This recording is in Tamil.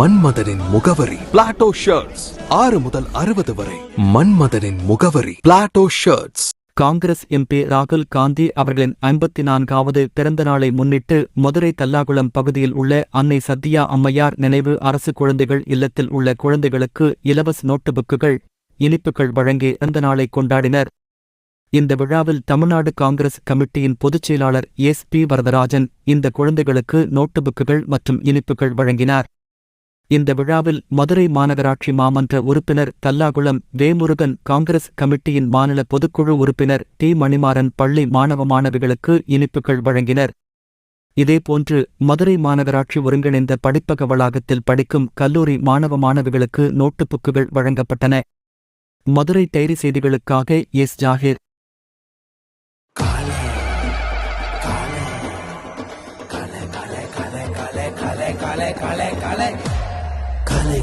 மன்மதனின் முகவரி. பிளாட்டோ ஷர்ட்ஸ் ஆறு முதல் அறுபது வரை. மன்மதனின் முகவரி. பிளாட்டோ ஷர்ட்ஸ் காங்கிரஸ் எம்பி ராகுல் காந்தி அவர்களின் ஐம்பத்தி நான்காவது பிறந்த நாளை முன்னிட்டு மதுரை தல்லாகுளம் பகுதியில் உள்ள அன்னை சத்யா அம்மையார் நினைவு அரசு குழந்தைகள் இல்லத்தில் உள்ள குழந்தைகளுக்கு இலவச நோட்டு புக்குகள் இனிப்புகள் வழங்கி பிறந்த நாளை கொண்டாடினர். இந்த விழாவில் தமிழ்நாடு காங்கிரஸ் கமிட்டியின் பொதுச் செயலாளர் எஸ் பி வரதராஜன் இந்த குழந்தைகளுக்கு நோட்டு புக்குகள் மற்றும் இனிப்புகள் வழங்கினார். இந்த விழாவில் மதுரை மாநகராட்சி மாமன்ற உறுப்பினர் தல்லாகுளம் வேமுருகன் காங்கிரஸ் கமிட்டியின் மாநில பொதுக்குழு உறுப்பினர் டி மணிமாறன் பள்ளி மாணவ மாணவிகளுக்கு இனிப்புகள் வழங்கினர் இதேபோன்று மதுரை மாநகராட்சி ஒருங்கிணைந்த படிப்பக வளாகத்தில் படிக்கும் கல்லூரி மாணவ மாணவிகளுக்கு நோட்டுப்புக்குகள் வழங்கப்பட்டன மதுரை டைரி செய்திகளுக்காக S Zakir